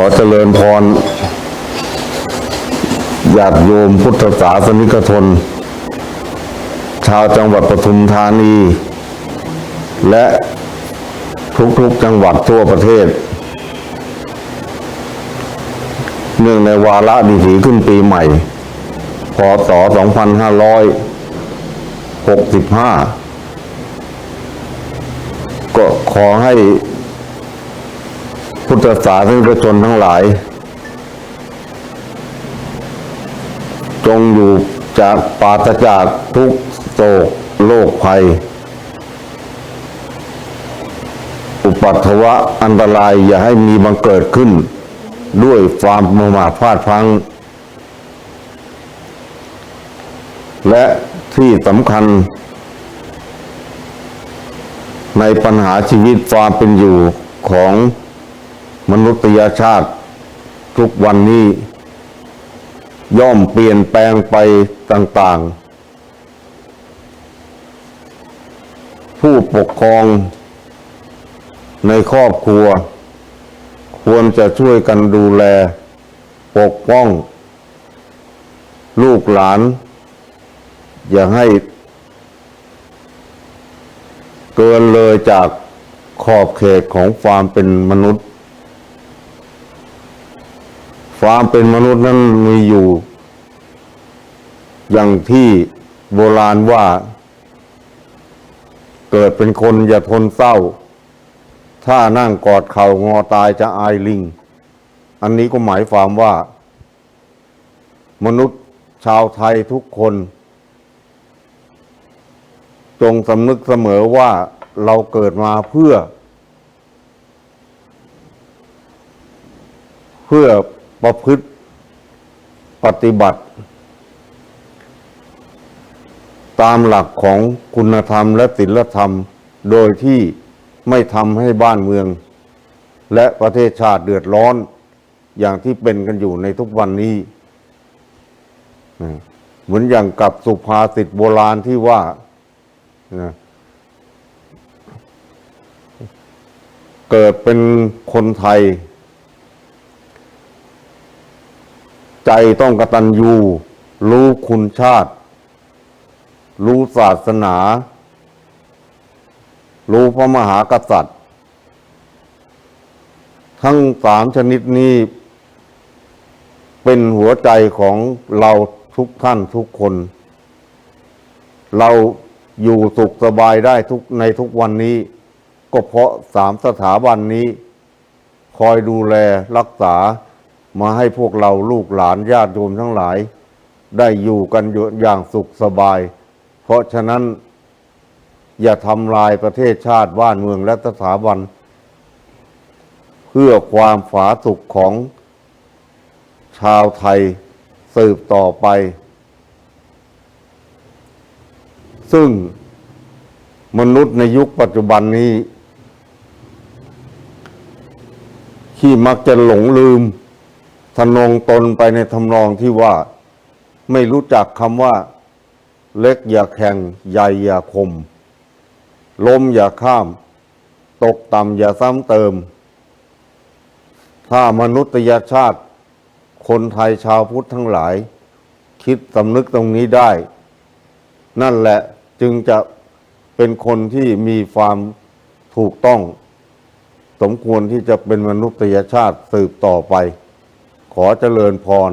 อเจริญพรญาติโยมพุทธศาสนิกชน ชาวจังหวัดปทุมธานี และทุกๆจังหวัดทั่วประเทศ เนื่องในวาระดีถีขึ้นปีใหม่ พศ 2565 ก็ขอให้ พุทธศาสนิกชนทั้งหลาย จงอยู่จากปาศจากทุกโศกโรคภัย อุปัตถวะอันตรายอย่าให้มีบังเกิดขึ้น ด้วยความประมาทพลาดพลั้ง และที่สำคัญ ในปัญหาชีวิตความเป็นอยู่ของ มนุษยชาติ ทุกวันนี้ ย่อมเปลี่ยนแปลงไปต่างๆ ผู้ปกครองในครอบครัว ควรจะช่วยกันดูแล ปกป้อง ลูกหลาน อย่าให้ เกินเลยจากขอบเขตของความเป็นมนุษย์ ความเป็นมนุษย์นั้นมีอยู่ อย่างที่โบราณว่า เกิดเป็นคนอย่าทนเศร้า ถ้านั่งกอดเข่างอตายจะอายลิง อันนี้ก็หมายความว่า มนุษย์ชาวไทยทุกคน จงสำนึกเสมอว่าเราเกิดมาเพื่อ เพื่อ ประพฤติปฏิบัติ ตามหลักของคุณธรรมและศีลธรรม โดยที่ไม่ทำให้บ้านเมือง และประเทศชาติเดือดร้อน อย่างที่เป็นกันอยู่ในทุกวันนี้ เหมือนอย่างกับสุภาษิตโบราณที่ว่า เกิดเป็นคนไทย ใจต้องกตัญญู รู้คุณชาติ รู้ศาสนา รู้พระมหากษัตริย์ ทั้งสามชนิดนี้ เป็นหัวใจของเราทุกท่านทุกคน เราอยู่สุขสบายได้ทุกในทุกวันนี้ ก็เพราะสามสถาบันนี้ คอยดูแลรักษา มาให้พวกเราลูกหลานญาติโยมทั้งหลาย ได้อยู่กันอยู่อย่างสุขสบาย เพราะฉะนั้น อย่าทำลายประเทศชาติบ้านเมืองและสถาบัน เพื่อความฝาสุขของชาวไทยสืบต่อไป ซึ่งมนุษย์ในยุคปัจจุบันนี้ ที่มักจะหลงลืม ทะนงตนไปในทำนองที่ว่าไม่รู้จักคำว่า เล็กอย่าแข่งใหญ่อย่าคม ล้มอย่าข้าม ตกต่ำอย่าซ้ำเติม ถ้ามนุษยชาติ คนไทยชาวพุทธทั้งหลาย คิดสำนึกตรงนี้ได้ นั่นแหละจึงจะเป็นคนที่มีความถูกต้อง สมควรที่จะเป็นมนุษยชาติสืบต่อไป ขอเจริญพร